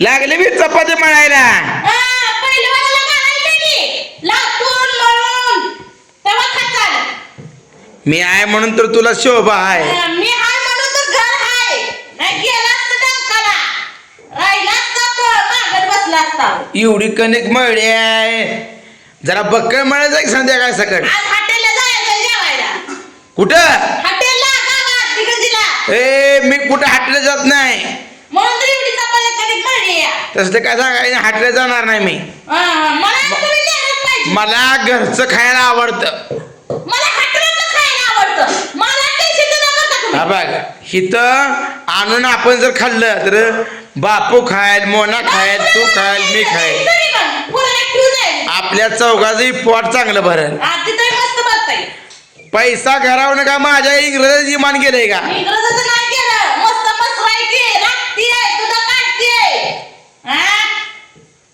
लागले मी चपाती मळायला. मी. आहे म्हणून तर तुला शोभा आहे. एवढी कणिक मळली आहे. जरा बक्कळ मळायचं की संध्याकाळ जेवायला. कुठं. ए मी कुठं हाटलं जात नाही. तसं काय सांगायचं हाटलं जाणार नाही मी. मला घरचं खायला आवडतं. हा बघ इथं आणून आपण जर खाल्लं तर बापू खायल मोना खायल तू खायल मी खायल. आपल्या चौघाचंही पोट चांगलं भरल. पैसा घरावून का माझ्या इंग्रज इमान गेलंय का इंग्रजाचं नाही केलं. मस्त मसरायची, राखतीये, दुधा काढतीये. हा?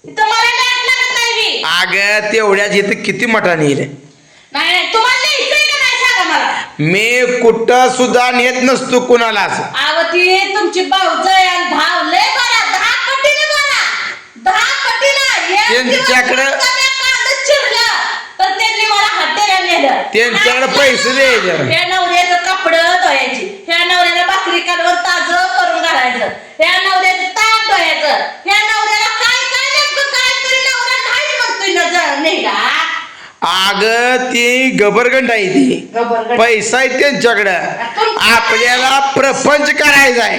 इथं मला डास लागत नाही बी. अग तेवढ्याच इथं किती मटण येईल नाही, नाही, तुम्हाला न्यायचंय का नाही सांगा मला. मी कुठं सुद्धा नेत नसतो कुणालाच अहो, ती तुमची भाऊजाई आणि भाव लय बरा, दहा पटीने बरा. दहा पटीने. एक दिवस त्यांच्याकडं- फक्त मी कांदा चिरलं, तर त्यांनी मला हॉटेलला नेलं. त्यांच्याकडे पैसे द्यायचे. नवऱ्याचं कपड धुवायची ह्या नवऱ्याला भाकरी कालवर ताज करून घालायचं ह्या नवऱ्याचं ताट धुवायचं ह्या नवऱ्याला काय काय नेमकं काय तरी नवरा नाही म्हणतोय ना जा- नाही का अग ती गबरगंड आहे ती. पैसा आहे त्यांच्याकडं. आपल्याला प्रपंच करायचा आहे.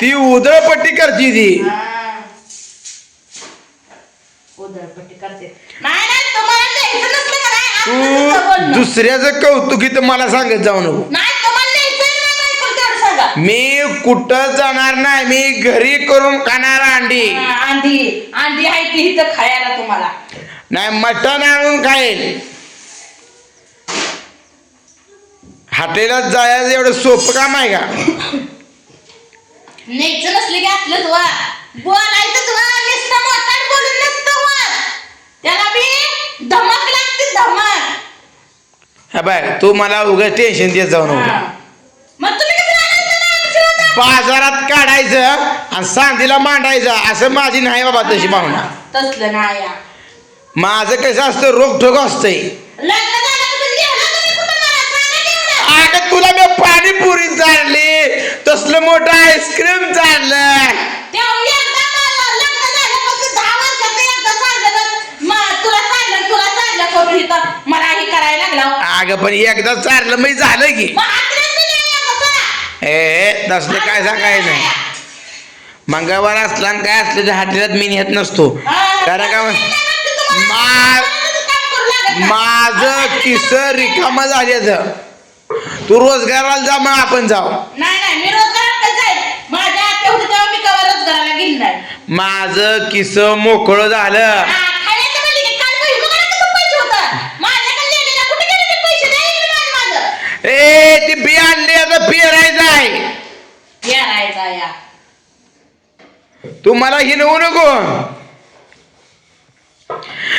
ती उधळपट्टी करते ती. तू. दुसऱ्याचं कौतुक इथं मला सांगत जाऊ नको. मी कुठं जाणार नाही मी घरी करून खाणार अंडी. अंडी. अंडी आहे इथं खायला तुम्हाला. नाही मटण आणून खाईल. हॉटेलात जायचं एवढं सोपं काम आहे का? न्यायचं नसलं की असलंच वा बोलायचंच वा नुसतं मोठात बोलून नसतं वा त्याला बी धमक लागते धमक. हा बाय तू मला उगाच टेन्शन देत जाऊ नको. मग तुम्ही कसं? बाजारात काढायचं आणि सांधीला मांडायचं असं माझी नाही बाबा तशी भावना. तसलं नाही. या. माझं कसं असतं? रोखोक असतंय. अगं तुला मी पाणीपुरी चालली तसलं मोठं आईस्क्रीम चाललं. मला हे करायला लागला. अगं पण एकदा चाललं मी झालं की? ए तसलं काय सांगायचं? नाही मंगळवार असला आणि काय असलं तर हाटेलात मी नेत नसतो. कारण का माझं किस रिकामं झाल्याचं तू रोजगाराला जा मग आपण जाऊ. नाही नाही मी रोजगारात जाईल. माझ्या आत्या होती तेव्हा मी कवा रोजगाराला गेली नाही. माझं किस मोकळं झालं. हा, खायचं म्हणली की काल पैसे बघा ना कसं पैसे होतं. माझ्याकडे नेलेला कुठे गेले ते पैसे? द्या इकडे माझं माझं. ए ती बी आणली आता पेरायचं आहे. या तू मला हिनवू नको.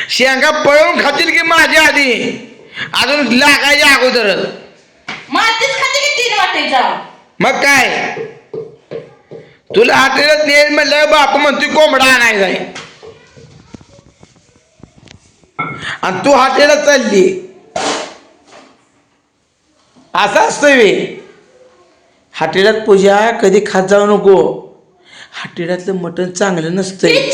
शेंगा पळून खातील की माझ्या आधी? अजून लागायच्या अगोदरच. मातीच खाते की तीन वाटेल जाऊन मग काय? तुला हाटेलात नेल म्हणलं बाप म्हणतोय कोंबडा आणायचा आणि तू हाटेलात चालली. असं असतं वे. हाटेलात पूजा कधी खात जाऊ नको. हाटेलातलं मटण चांगलं नसतंय.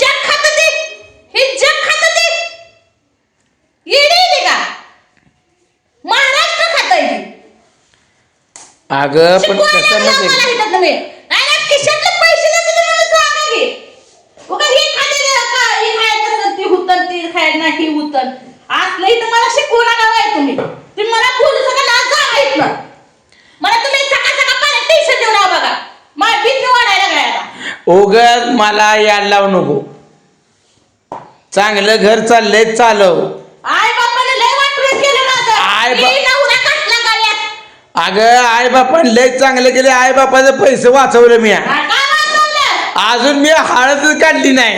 भीती वाढायला लागली आता. ओगत मला यायला लावू नको. चांगलं घर चाललंय चालव. आई अग आई बापाने लय चांगले केले. आई बापाचे पैसे वाचवले मी. अजून मी हळदच काढली नाही.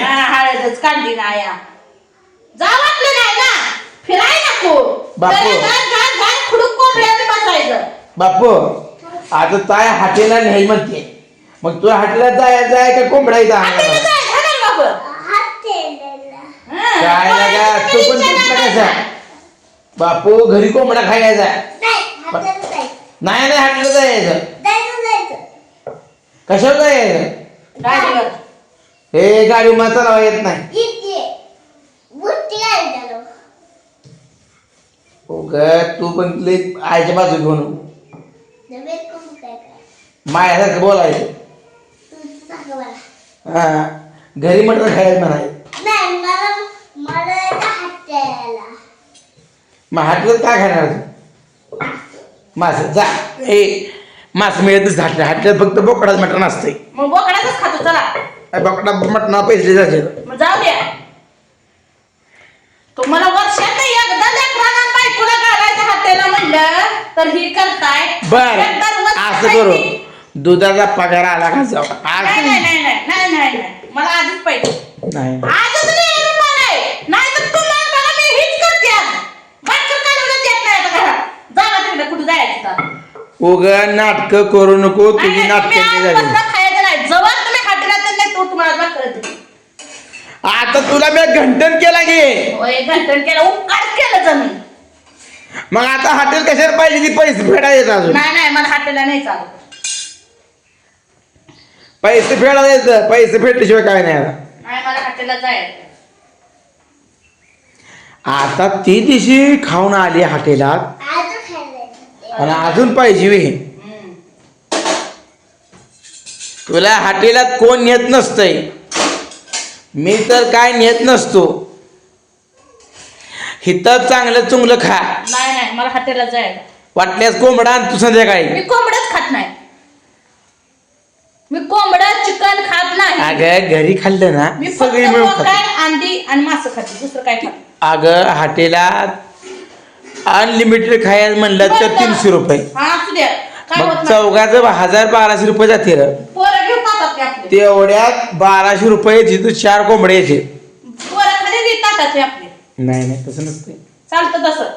बापू. आता ताय हाटेला नाही म्हणते. मग तू हाटेला जायचं आहे का कोंबडायचा काय तू पण बापू घरी कोंबडा खायचा नाही नाही हाटलं जायचं जायचं. जायचं कशावर जायचं गाडीवर हे गाडी मला चालवा येत नाही. इथे बुट्टी घाल त्याला. हो ग तू पण लई आईच्या बाजू घेऊन काय काय? मायासारखं बोलायचं. तू सांग मला. हा घरी म्हटलं खायचं म्हणाय. नाही मला मला येतं हाताला मग हाटलं काय खाणार तू? मास जा. ए मास मिळतच हाटलं हाटल्यात फक्त बोकडाच मटण असते मग बोकडाच खातो चला. बोकडा मटणा पैसे जाते मग जाऊ द्या. तुम्हाला वर्षात एकदा लेकरांना बायकोला घालायचं हाताला म्हणलं तर ही करताय. बर रोज असं. करू. दुधाचा पगार आला का जाऊ? आज नाही नाही नाही नाही नाही नाही नाही. मला आजच पाहिजे. नाही. आजच नाही रुपा नाही नाही तर तुम्हाला बघा मी हीच करते आज बाटकन काढून देत नाही आता घरात जावा तिकडे कुठे जायचं तर उग नाटक करू नको नाही, तुझी नाटक तुम्ही झाली. आता तुला मी घंटन केला गे होय घंटन केलं. उपकार केलं जमीन. मग आता हॉटेल कशाला पाहिजे ती पैसे फेडा येत अजून? नाही नाही मला हाटेला नाही चालत. पैसे फेडा येत पैसे फेडल्याशिवाय काय नाही मला हाटेला जायचं आता ती दिवशी खाऊन आली हॉटेलात. आणि अजून पाहिजे वे. तुला हॉटेलात कोण नेत नसतंय. मी तर काय नेत नसतो. हिथं चांगलं चुंगलं खा. नाही नाही मला हाटेला जायला. वाटल्यास कोंबडा आण तू संध्याकाळी. मी कोंबडच खात नाही. मी कोंबडं चिकन खात नाही. अगं घरी खाल्लं ना मी फक्त सगळी मिळून अंडी आणि मासं खाते दुसरं काय खात अगं हॉटेलात अनलिमिटेड खायला म्हणलं तर तीनशे रुपये. हा असू द्या. काय होत मग नाही. चौघाचं हजार बाराशे रुपये जाते र. पोरं घेऊन खातात ते आपले. तेवढ्यात बाराशे रुपये तिथं चार कोंबडे येते. पोरं खाली देतात ते आपले. नाही नाही तसं नसते चालतं तसं.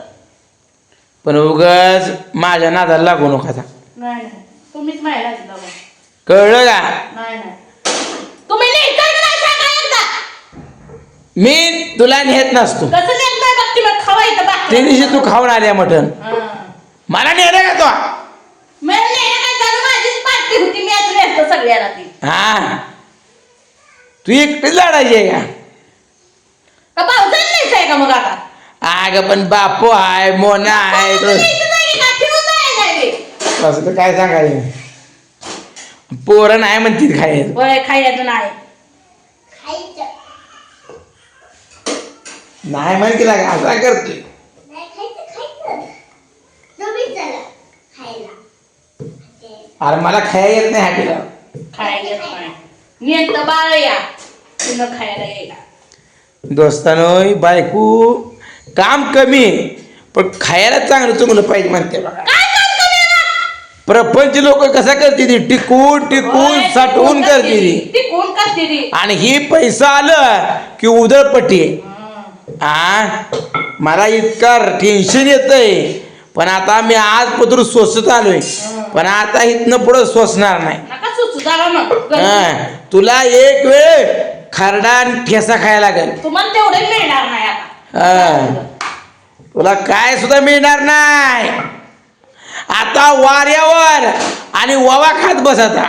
पण उगाच माझ्या नादाला लागू नका आता. नाही नाही. तुम्हीच माहिती दिला मग. कळलं का? नाही नाही. तुम्ही सांगा एकदा. मी तुला नेत नसतो. कसं नाही बघ मग खवायचं बाकी ते दिवशी तू खाऊन आल्या मटण. हा. मला नेलं का तो? मी नाही काय चालू माझीच पार्टी होती मी अजून येतो सगळ्याला ती. हा. तू एकटीच लढायची आहे का? का भाऊ नाहीच आहे का मग आता? अगं पण बापू आहे मोना आहे भाऊ तो- जायचं नाही का? ठेवून जायचं आहे ते. असं तर काय सांगायचं पोरं नाही म्हणतील खायचं होय खायचं नाही. खायचं नाही म्हणतील का असा करतोय नाही खायचं खायचं तुम्ही चला खायला अरे मला खायला येत नाही हाटीला खायला येत नाही. नेत बाळ या. तुला खायला यायला दोस्तानो बायको काम कमी आहे, पण खायला चांगलं चुंगलं पाहिजे म्हणते बघा? प्रपंच लोक कसा करते ती? टिकून टिकून साठवून करते ती. करते ती. आणि ही पैसा आलं की उदळपट्टी आहे. हा. आ? मला इतका टेन्शन येतंय. पण आता मी आज पत्र सोसत आलोय. पण आता इथनं पुढं सोसणार नाही. नका सुचू जावा मग. हा, तुला एक वेळ खरडा आणि ठेसा खायला लागेल तुम्हाला तेवढे मिळणार नाही आता. हा. तुला काय सुद्धा मिळणार नाही. आता वाऱ्यावर आणि ववा खात बस आता.